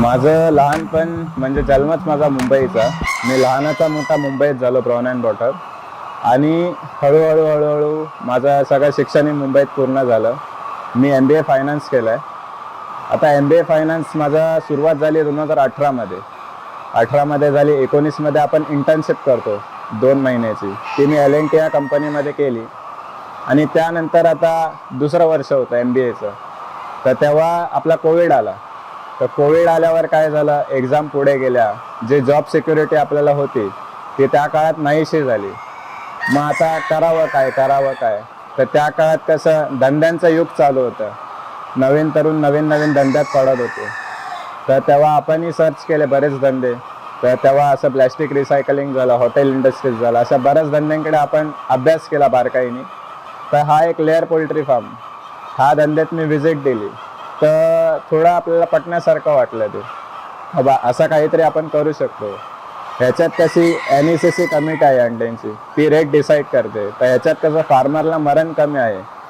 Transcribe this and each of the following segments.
माझं लहानपण म्हणजे जन्मच माझा मुंबईचा. मी लहानाचा मोठा मुंबईत झालो ब्राऊन अँड बॉटर. आणि हळूहळू हळूहळू माझं सगळं शिक्षणही मुंबईत पूर्ण झालं. मी एम बी ए फायनान्स केलं आहे आता एम बी ए फायनान्स माझा सुरुवात झाली दोन हजार अठरामध्ये अठरामध्ये झाली एकोणीसमध्ये आपण इंटर्नशिप करतो दोन महिन्याची. ती मी एल एन टी या कंपनीमध्ये केली. आणि त्यानंतर आता दुसरं वर्ष होतं एम बी एचं तर तेव्हा आपला कोविड आला. तर कोविड आल्यावर काय झालं? एक्झाम पुढे गेल्या. जे जॉब सिक्युरिटी आपल्याला होती ती त्या काळात नाहीशी झाली. मग आता करावं काय? करावं काय? तर त्या काळात कसं धंद्यांचं युग चालू होतं. नवीन तरुण नवीन नवीन धंद्यात पडत होते. तर तेव्हा आपणही सर्च केले बरेच धंदे. तर तेव्हा असं प्लॅस्टिक रिसायकलिंग झालं हॉटेल इंडस्ट्रीज झालं अशा बऱ्याच धंद्यांकडे आपण अभ्यास केला बारकाईने. तर हा एक लेअर पोल्ट्री फार्म हा धंद्यात मी व्हिजिट दिली. तर थोडं आपल्याला पटण्यासारखं वाटलं ते. बाबा असं काहीतरी आपण करू शकतो. ह्याच्यात कशी N E C C commit आहे अंड्यांची? ती रेट डिसाईड करते. तर ह्याच्यात कसं फार्मरला मरण कमी आहे.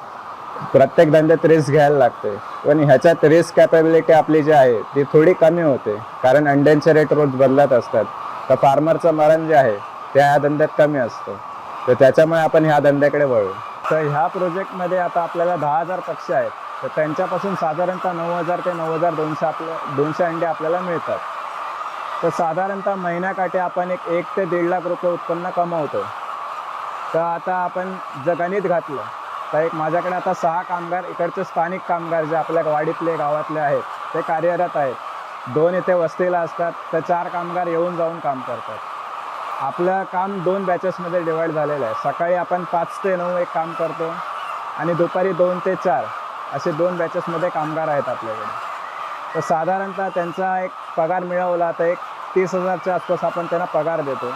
प्रत्येक धंद्यात रिस्क घ्यायला लागते. पण ह्याच्यात रिस्क कॅपेबिलिटी आपली जी आहे ती थोडी कमी होते. कारण अंड्यांचे रेट रोज बदलत असतात. तर फार्मरचं मरण जे आहे ते ह्या धंद्यात कमी असतं. तर त्याच्यामुळे आपण ह्या धंद्याकडे वळू. तर ह्या प्रोजेक्टमध्ये आता आपल्याला दहा हजार पक्षी आहेत. तर त्यांच्यापासून साधारणतः नऊ हजार ते नऊ हजार दोनशे आपल्या दोनशे अंडे आपल्याला मिळतात. तर साधारणतः महिन्याकाठी आपण एक एक ते दीड लाख रुपये उत्पन्न कमावतो. तर आता आपण जर गणित घातलं तर एक माझ्याकडे आता सहा कामगार इकडचे स्थानिक कामगार जे आपल्या वाडीतले गावातले आहेत ते कार्यरत आहेत. दोन इथे वस्तीला असतात तर चार कामगार येऊन जाऊन काम करतात. आपलं काम दोन बॅचेसमध्ये डिवाईड झालेलं आहे. सकाळी आपण पाच ते नऊ एक काम करतो आणि दुपारी दोन ते चार. असे दोन बॅचेसमध्ये कामगार आहेत आपल्याकडे. तर साधारणतः त्यांचा एक पगार मिळवला तर एक तीस हजारच्या आसपास आपण त्यांना पगार देतो.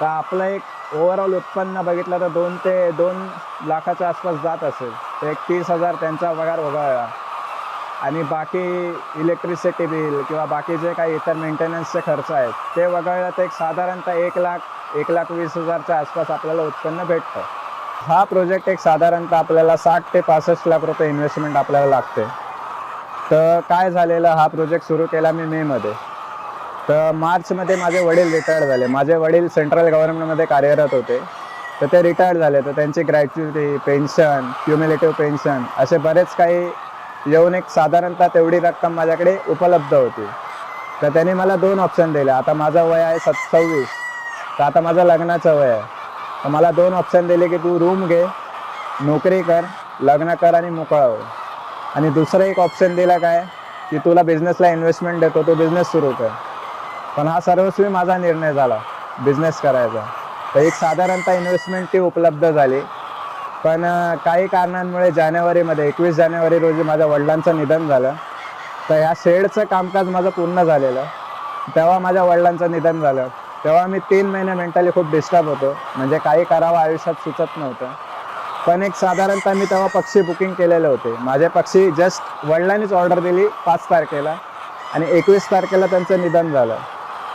तर आपलं एक ओव्हरऑल उत्पन्न बघितलं तर दोन ते दोन लाखाच्या आसपास जात असेल. तर एक तीस हजार त्यांचा पगार वगळला. आणि बाकी इलेक्ट्रिसिटी बिल किंवा बाकी जे काही इतर मेंटेनन्सचे खर्च आहेत ते वगळलं तर एक साधारणतः एक लाख एक लाख वीस हजारच्या आसपास आपल्याला उत्पन्न भेटतं. हा प्रोजेक्ट एक साधारणतः आपल्याला साठ ते पासष्ट लाख रुपये इन्व्हेस्टमेंट आपल्याला लागते. तर काय झालेलं हा प्रोजेक्ट सुरू केला मी मेमध्ये तर मार्चमध्ये माझे वडील रिटायर्ड झाले. माझे वडील सेंट्रल गव्हर्नमेंटमध्ये कार्यरत होते. तर ते रिटायर्ड झाले. तर त्यांची ग्रॅच्युटी पेन्शन क्युम्युलेटिव्ह पेन्शन असे बरेच काही येऊन एक साधारणतः तेवढी रक्कम माझ्याकडे उपलब्ध होती. तर त्यांनी मला दोन ऑप्शन दिले. आता माझं वय आहे सत सव्वीस. तर आता माझं लग्नाचं वय आहे. तर मला दोन ऑप्शन दिले की तू रूम घे नोकरी कर लग्न कर आणि मोकळा हो. आणि दुसरं एक ऑप्शन दिला काय की तुला बिझनेसला इन्व्हेस्टमेंट देतो तो बिझनेस सुरू कर. पण हा सर्वस्वी माझा निर्णय झाला बिझनेस करायचा. तर एक साधारणतः इन्व्हेस्टमेंट ती उपलब्ध झाली. पण काही कारणांमुळे जानेवारीमध्ये एकवीस जानेवारी रोजी माझ्या वडिलांचं निधन झालं. तर ह्या शेडचं कामकाज माझं पूर्ण झालेलं. तेव्हा माझ्या वडिलांचं निधन झालं. तेव्हा मी तीन महिने मेंटली खूप डिस्टर्ब होतो. म्हणजे काही करावं आयुष्यात सुचत नव्हतं. पण एक साधारणतः मी तेव्हा पक्षी बुकिंग केलेले होते. माझे पक्षी जस्ट वडिलांनीच ऑर्डर दिली पाच तारखेला. आणि एकवीस तारखेला त्यांचं निधन झालं.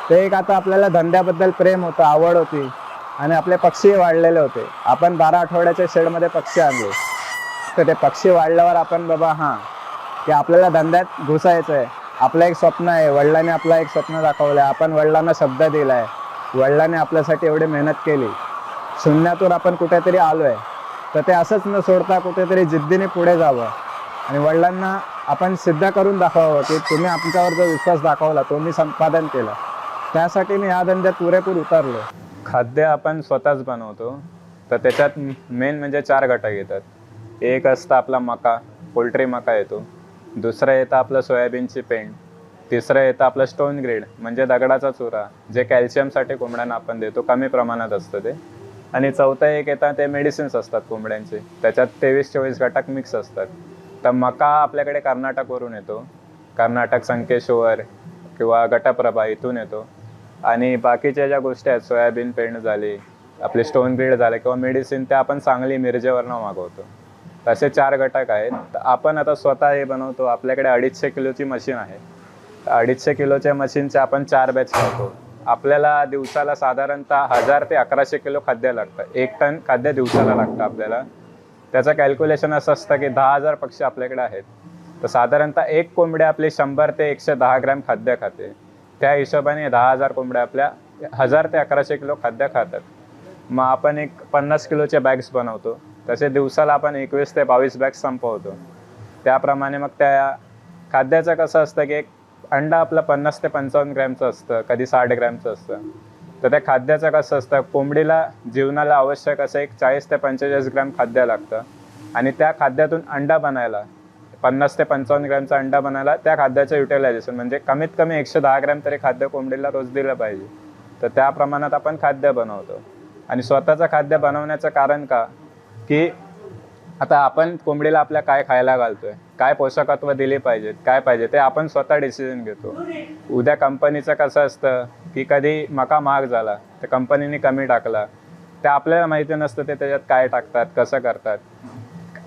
ते एक आता आपल्याला धंद्याबद्दल प्रेम होतं आवड होती. आणि आपले पक्षी वाढलेले होते. आपण बारा आठवड्याच्या शेडमध्ये पक्षी आणले. तर ते पक्षी वाढल्यावर आपण बाबा हां की आपल्याला धंद्यात घुसायचं आहे आपलं एक स्वप्न आहे. वडिलांनी आपला एक स्वप्न दाखवलं आहे आपण वडिलांना शब्द दिला आहे वडिलांनी आपल्यासाठी एवढी मेहनत केली. शून्यातून आपण कुठेतरी आलो आहे तर ते असंच न सोडता कुठेतरी जिद्दीने पुढे जावं. आणि वडिलांना आपण सिद्ध करून दाखवावं की तुम्ही आमच्यावर जो विश्वास दाखवला तो मी संपादन केलं. त्यासाठी मी या धंद्यात पुरेपूर उतरलो. खाद्य आपण स्वतःच बनवतो. तर त्याच्यात मेन म्हणजे चार घटक येतात. एक असतं आपला मका पोल्ट्री मका येतो. दुसरं येतं आपलं सोयाबीनची पेंड. तिसरं येतं आपलं स्टोन ग्रेड म्हणजे दगडाचा चुरा जे कॅल्शियमसाठी कोंबड्यांना आपण देतो कमी प्रमाणात असतं ते. आणि चौथं एक येतं ते मेडिसिन्स असतात कोंबड्यांचे. त्याच्यात तेवीस चोवीस घटक मिक्स असतात. तर मका आपल्याकडे कर्नाटकवरून येतो. कर्नाटक संकेश्वर किंवा गटप्रभा इथून येतो. आणि बाकीच्या ज्या गोष्टी आहेत सोयाबीन पेंड झाली आपले स्टोन ग्रीड झाले किंवा मेडिसिन ते आपण सांगली मिरजेवरनं मागवतो. तसे चार घटक आहेत. तर आपण आता स्वतः हे बनवतो. आपल्याकडे अडीचशे किलोची मशीन आहे. अडीचशे किलोच्या मशीनचे आपण चार बॅच लावतो. आपल्याला दिवसाला साधारणतः हजार ते अकराशे किलो खाद्य लागतं. एक टन खाद्य दिवसाला लागतं आपल्याला. त्याचं कॅल्क्युलेशन असं असतं की दहा हजार पक्षी आपल्याकडे आहेत. तर साधारणतः एक कोंबडी आपली शंभर ते एकशे दहा ग्रॅम खाद्य खाते. त्या हिशोबाने दहा हजार कोंबड्या आपल्या हजार ते अकराशे किलो खाद्य खातात. मग आपण एक पन्नास किलोचे बॅग्स बनवतो. तसे दिवसाला आपण एकवीस ते बावीस बॅग्स संपवतो. त्याप्रमाणे मग त्या खाद्याचं कसं असतं की एक अंडा आपला पन्नास ते पंचावन्न ग्रॅमचं असतं कधी साठ ग्रॅमचं असतं. तर त्या खाद्याचं कसं असतं कोंबडीला जीवनाला आवश्यक असं एक चाळीस ते पंचेचाळीस ग्रॅम खाद्य लागतं. आणि त्या खाद्यातून अंडा बनायला पन्नास ते पंचावन्न ग्रॅमचा अंडा बनायला त्या खाद्याचं युटिलायझेशन म्हणजे कमीत कमी एकशे दहा ग्रॅम तरी खाद्य कोंबडीला रोज दिलं पाहिजे. तर त्या प्रमाणात आपण खाद्य बनवतो. आणि स्वतःचं खाद्य बनवण्याचं कारण का? की आता आपण कोंबडीला आपल्या काय खायला घालतोय? काय पोषकत्व दिले पाहिजेत? काय पाहिजे? ते आपण स्वतः डिसिजन घेतो. उद्या कंपनीचं कसं असतं? की कधी मका महाग झाला तर कंपनीने कमी टाकला. ते आपल्याला माहिती नसतं ते त्याच्यात काय टाकतात कसं करतात.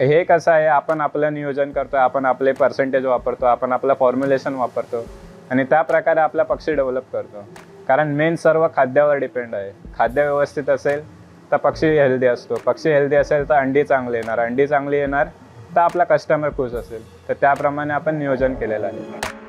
हे कसं आहे? आपण आपलं नियोजन करतो आपण आपले पर्सेंटेज वापरतो आपण आपलं फॉर्म्युलेशन वापरतो आणि त्या प्रकारे आपला पक्षी डेव्हलप करतो. कारण मेन सर्व खाद्यावर डिपेंड आहे. खाद्य व्यवस्थित असेल तर पक्षी हेल्दी असतो. पक्षी हेल्दी असेल तर अंडी चांगली येणार. अंडी चांगली येणार तर आपला कस्टमर खुश असेल. तर त्याप्रमाणे आपण नियोजन केलेलं आहे.